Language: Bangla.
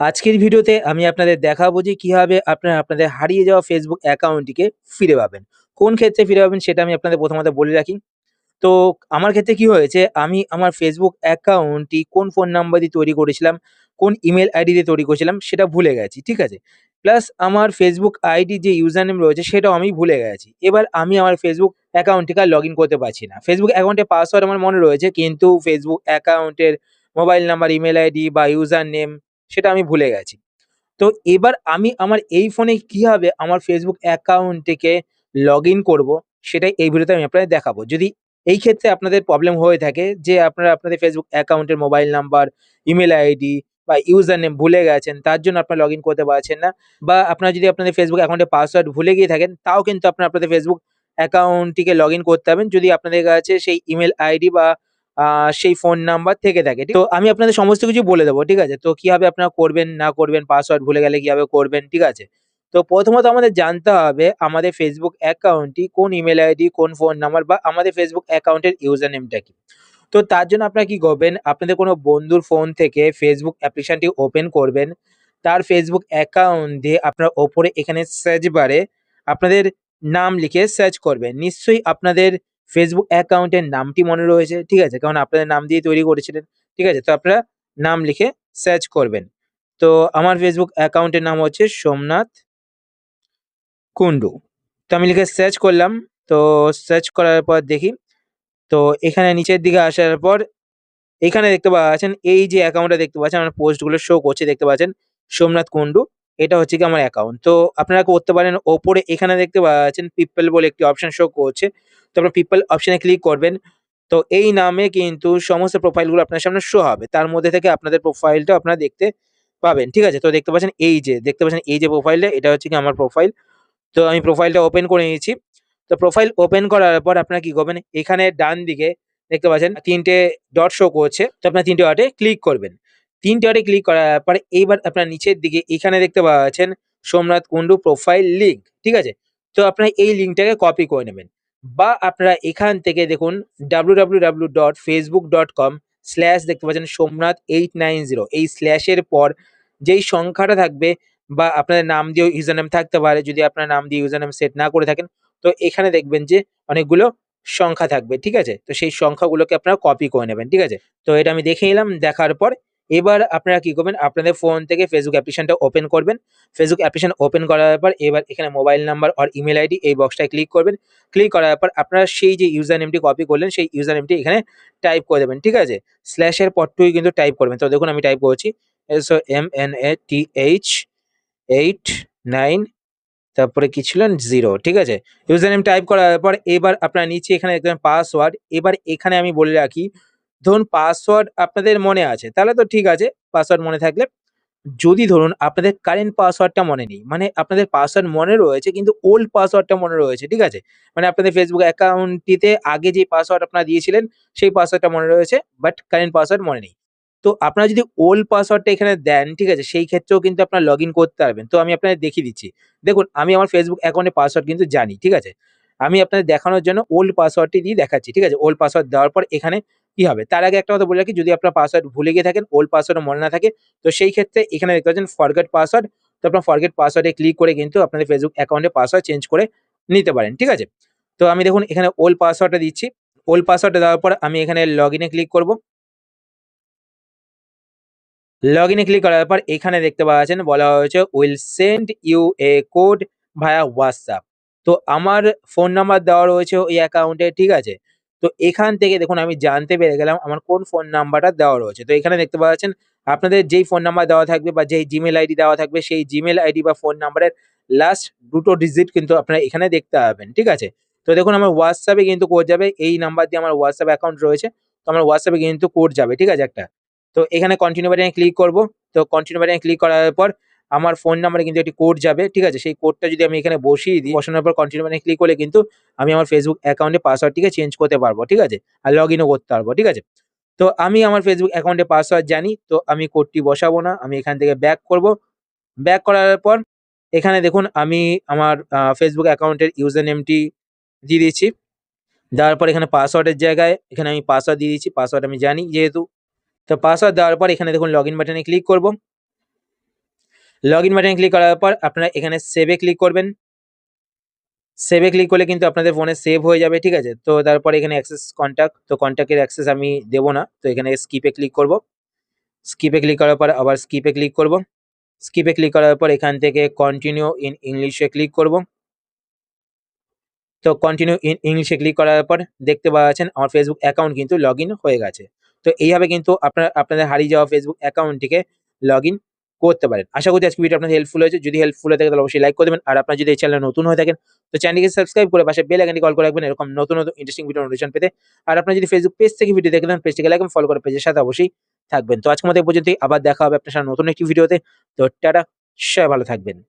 আজকের ভিডিওতে আমি আপনাদের দেখাবো যে কীভাবে আপনারা আপনাদের হারিয়ে যাওয়া ফেসবুক অ্যাকাউন্টটিকে ফিরে পাবেন। কোন ক্ষেত্রে ফিরে পাবেন সেটা আমি আপনাদের প্রথমত বলে রাখি। তো আমার ক্ষেত্রে কি হয়েছে আমি আমার ফেসবুক অ্যাকাউন্টটি কোন ফোন নাম্বার দিয়ে তৈরি করেছিলাম, কোন ইমেল আইডি দিয়ে তৈরি করেছিলাম সেটা ভুলে গেছি। ঠিক আছে? প্লাস আমার ফেসবুক আইডি যে ইউজার নেম রয়েছে সেটাও আমি ভুলে গেছি। এবার আমি আমার ফেসবুক অ্যাকাউন্টটিকে আর লগ ইন করতে পারছি না। ফেসবুক অ্যাকাউন্টের পাসওয়ার্ড আমার মনে রয়েছে কিন্তু ফেসবুক অ্যাকাউন্টের মোবাইল নাম্বার, ইমেল আইডি বা ইউজার নেম সেটা আমি ভুলে গেছি। তো এবার আমি আমার এই ফোনে কীভাবে আমার ফেসবুক অ্যাকাউন্টটিকে লগ ইন করব সেটাই এই ভিডিওতে আমি আপনাদের দেখাবো। যদি এই ক্ষেত্রে আপনাদের প্রবলেম হয়ে থাকে যে আপনারা আপনাদের ফেসবুক অ্যাকাউন্টের মোবাইল নাম্বার, ইমেল আইডি বা ইউজার নেম ভুলে গেছেন তার জন্য আপনারা লগইন করতে পারছেন না বা আপনারা যদি আপনাদের ফেসবুক অ্যাকাউন্টের পাসওয়ার্ড ভুলে গিয়ে থাকেন তাও কিন্তু আপনারা আপনাদের ফেসবুক অ্যাকাউন্টটিকে লগইন করতে পারবেন যদি আপনাদের কাছে সেই ইমেল আইডি বা সেই ফোন নাম্বার থেকে থাকে। তো আমি আপনাদের সমস্ত কিছু বলে দেবো। ঠিক আছে? তো কীভাবে আপনারা করবেন না করবেন, পাসওয়ার্ড ভুলে গেলে কীভাবে করবেন, ঠিক আছে? তো প্রথমত আমাদের জানতে হবে আমাদের ফেসবুক অ্যাকাউন্টটি কোন ইমেল আইডি, কোন ফোন নাম্বার বা আমাদের ফেসবুক অ্যাকাউন্টের ইউজার নেমটা কি? তো তার জন্য আপনারা কি করবেন, আপনাদের কোনো বন্ধুর ফোন থেকে ফেসবুক অ্যাপ্লিকেশনটি ওপেন করবেন। তার ফেসবুক অ্যাকাউন্ট দিয়ে আপনার ওপরে এখানে সার্চ বারে আপনাদের নাম লিখে সার্চ করবেন। নিশ্চয়ই আপনাদের ফেসবুক অ্যাকাউন্টের নামটি মনে রয়েছে, ঠিক আছে? কারণ আপনাদের নাম দিয়েই তৈরি করেছিলেন, ঠিক আছে? তো আপনারা নাম লিখে সার্চ করবেন। তো আমার ফেসবুক অ্যাকাউন্টের নাম হচ্ছে সোমনাথ কুন্ডু। তো আমি লিখে সার্চ করলাম। তো সার্চ করার পর দেখি, তো এখানে নিচের দিকে আসার পর এখানে দেখতে পাচ্ছেন এই যে অ্যাকাউন্টটা দেখতে পাচ্ছেন আমার পোস্টগুলো শো করছে দেখতে পাচ্ছেন সোমনাথ কুন্ডু। এটা হচ্ছে কি আমার অ্যাকাউন্ট। তো আপনারা করতে পারেন ওপরে এখানে দেখতে পাচ্ছেন পিপল বলে একটি অপশন শো করছে। তো আপনারা পিপল অপশনে ক্লিক করবেন। তো এই নামে কিন্তু সমস্ত প্রোফাইলগুলো আপনার সামনে শো হবে। তার মধ্যে থেকে আপনাদের প্রোফাইলটা আপনারা দেখতে পাবেন। ঠিক আছে? তো দেখতে পাচ্ছেন এই যে, দেখতে পাচ্ছেন এই যে প্রোফাইলটা এটা হচ্ছে কি আমার প্রোফাইল। তো আমি প্রোফাইলটা ওপেন করে নিয়েছি। তো প্রোফাইল ওপেন করার পর আপনারা কি করবেন, এখানে ডান দিকে দেখতে পাচ্ছেন তিনটে ডট শো করছে। তো আপনারা ৩ টে ডটে ক্লিক করবেন। ৩ টে ডটে ক্লিক করার পরে এইবার আপনার নিচের দিকে এখানে দেখতে পাচ্ছেন সোমনাথ কুন্ডু প্রোফাইল লিঙ্ক। ঠিক আছে? তো আপনারা এই লিঙ্কটাকে কপি করে নেবেন। বা আপনারা এখান থেকে দেখুন www.facebook.com স্ল্যাশ দেখতে পাচ্ছেন সোমনাথ 890 এই স্ল্যাশের পর যেই সংখ্যাটা থাকবে বা আপনাদের নাম দিয়েও ইউজার নেম থাকতে পারে, যদি আপনার নাম দিয়ে ইউজার নেম সেট না করে থাকেন। তো এখানে দেখবেন যে অনেকগুলো সংখ্যা থাকবে। ঠিক আছে? তো সেই সংখ্যাগুলোকে আপনারা কপি করে নেবেন। ঠিক আছে? তো এটা আমি দেখে নিলাম। দেখার পর এবার আপনারা কি করবেন, আপনাদের ফোন থেকে ফেসবুক অ্যাপ্লিকেশনটা ওপেন করবেন। ফেসবুক অ্যাপ্লিকেশন ওপেন করার পর এবার এখানে mobile number or email ID এই বক্সটায় ক্লিক করবেন। ক্লিক করার পর আপনারা সেই যে ইউজার নেমটি কপি করলেন সেই ইউজার নেমটি এখানে টাইপ করে দেবেন। ঠিক আছে? স্ল্যাশের পরটুকুই কিন্তু টাইপ করবেন। তো দেখুন আমি টাইপ করছি S-O-M-N-A-T-H 8 9 তারপরে কি ছিল জিরো ঠিক আছে? ইউজার নেম টাইপ করার পর এবার আপনারা নিচে এখানে দেখবেন পাসওয়ার্ড। এবার এখানে আমি বলে রাখি ধরুন পাসওয়ার্ড আপনাদের মনে আছে তাহলে তো ঠিক আছে পাসওয়ার্ড মনে থাকলে। যদি ধরুন আপনাদের কারেন্ট পাসওয়ার্ডটা মনে নেই, মানে আপনাদের পাসওয়ার্ড মনে রয়েছে কিন্তু ওল্ড পাসওয়ার্ডটা মনে রয়েছে। ঠিক আছে? মানে আপনাদের ফেসবুক অ্যাকাউন্টটিতে আগে যে পাসওয়ার্ড আপনারা দিয়েছিলেন সেই পাসওয়ার্ডটা মনে রয়েছে বাট কারেন্ট পাসওয়ার্ড মনে নেই। তো আপনারা যদি ওল্ড পাসওয়ার্ডটা এখানে দেন, ঠিক আছে? সেই ক্ষেত্রেও কিন্তু আপনারা লগইন করতে পারবেন। তো আমি আপনাদের দেখিয়ে দিচ্ছি। দেখুন আমি আমার ফেসবুক অ্যাকাউন্টের পাসওয়ার্ড কিন্তু জানি। ঠিক আছে? আমি আপনাদের দেখানোর জন্য ওল্ড পাসওয়ার্ডটি দিয়ে দেখাচ্ছি। ঠিক আছে? ওল্ড পাসওয়ার্ড দেওয়ার পর এখানে কি হবে? তার আগে একটা কথা বলে রাখি যদি আপনার পাসওয়ার্ড ভুলে গিয়ে থাকেন, ওল্ড পাসওয়ার্ডও মনে না থাকে তো সেই ক্ষেত্রে এখানে দেখতে পাচ্ছেন ফরগেট পাসওয়ার্ড। তো আপনার ফরগেট পাসওয়ার্ডে ক্লিক করে কিন্তু আপনাদের ফেসবুক অ্যাকাউন্টে পাসওয়ার্ড চেঞ্জ করে নিতে পারেন। ঠিক আছে? তো আমি দেখুন এখানে ওল্ড পাসওয়ার্ডটা দিচ্ছি। ওল্ড পাসওয়ার্ডটা দেওয়ার পর আমি এখানে লগইনে ক্লিক করব। লগইনে ক্লিক করার পর এখানে দেখতে পাচ্ছেন বলা হয়েছে will send you a code via WhatsApp তো আমার ফোন নাম্বার দেওয়া রয়েছে ওই অ্যাকাউন্টে। ঠিক আছে? তো এখান থেকে দেখুন, আমি জানতে পেরে গেলাম আমার কোন ফোন নাম্বারটা দেওয়া রয়েছে। তো এখানে দেখতে পাচ্ছেন আপনাদের যেই ফোন নাম্বার দেওয়া থাকবে বা যেই জিমেল আইডি দেওয়া থাকবে, সেই জিমেল আইডি বা ফোন নাম্বারের লাস্ট দুটো ডিজিট কিন্তু আপনারা এখানে দেখতে পাবেন। ঠিক আছে? তো দেখুন, আমার এ কিন্তু কোড যাবে। এই নাম্বার দিয়ে আমার হোয়াটসঅ্যাপ অ্যাকাউন্ট রয়েছে। তো আমার এ কিন্তু কোড যাবে। ঠিক আছে একটা? তো এখানে কন্টিনিউ বাটনে ক্লিক করব। তো কন্টিনিউ বাটনে ক্লিক করার পর আমার ফোন নাম্বারে কিন্তু একটি কোড যাবে। ঠিক আছে? সেই কোডটা যদি আমি এখানে বসিয়ে দিই, বসানোর পর কন্টিনিউ মানে ক্লিক করলে কিন্তু আমি আমার ফেসবুক অ্যাকাউন্টের পাসওয়ার্ডটিকে চেঞ্জ করতে পারব। ঠিক আছে? আর লগ ইনও করতে পারব। ঠিক আছে? তো আমি আমার ফেসবুক অ্যাকাউন্টে পাসওয়ার্ড জানি। তো আমি কোডটি বসাবো না। আমি এখান থেকে ব্যাক করব। ব্যাক করার পর এখানে দেখুন আমি আমার ফেসবুক অ্যাকাউন্টের ইউজার নেমটি দিয়ে দিচ্ছি। দেওয়ার পর এখানে পাসওয়ার্ডের জায়গায় এখানে আমি পাসওয়ার্ড দিয়ে দিচ্ছি। পাসওয়ার্ড আমি জানি যেহেতু। তো পাসওয়ার্ড দেওয়ার পর এখানে দেখুন লগইন বাটনে ক্লিক করব। লগ ইন বাটনে ক্লিক করার পর আপনারা এখানে সেভে ক্লিক করবেন। সেভে ক্লিক করলে কিন্তু আপনাদের ফোনে সেভ হয়ে যাবে, ঠিক আছে? তো তারপরে এখানে অ্যাক্সেস কন্ট্যাক্ট তো কন্ট্যাক্টের অ্যাক্সেস আমি দেবো না, তো এখানে স্কিপে ক্লিক করব। স্কিপে ক্লিক করার পর আবার স্কিপে ক্লিক করব। স্কিপে ক্লিক করার পর এখান থেকে কন্টিনিউ ইন ইংলিশে ক্লিক করব। তো কন্টিনিউ ইন ইংলিশে ক্লিক করার পর দেখতে পাচ্ছেন আমার ফেসবুক অ্যাকাউন্ট কিন্তু লগ হয়ে গেছে। তো এইভাবে কিন্তু আপনার, আপনাদের হারিয়ে যাওয়া ফেসবুক অ্যাকাউন্টটিকে লগ করতে পারেন। আশা করি আজকে ভিডিও আপনাদের হেল্পফুল হয়েছে। যদি হেল্পফুল হয়ে থাকে, তাহলে অবশ্যই লাইক করে দেবেন। আর আপনার যদি এই চ্যানেল নতুন হয়ে থাকেন, তো চ্যানেলকে সাবস্ক্রাইব করে পাশে বেল আইকনটি কল করে রাখবেন। এরকম নতুন নতুন ইন্টারেস্টিং ভিডিও নোটিফিকেশন পেতে। আর আপনার যদি ফেসবুক পেজ থেকে ভিডিও দেখে থাকেন পেজটিকে লাইক ফলো করে পেজের সাথে অবশ্যই থাকবেন। তো আজকের মতো পর্যন্তই। আবার দেখা হবে আপনার সাথে নতুন একটি ভিডিওতে তো টাটা, সবাই ভালো থাকবেন।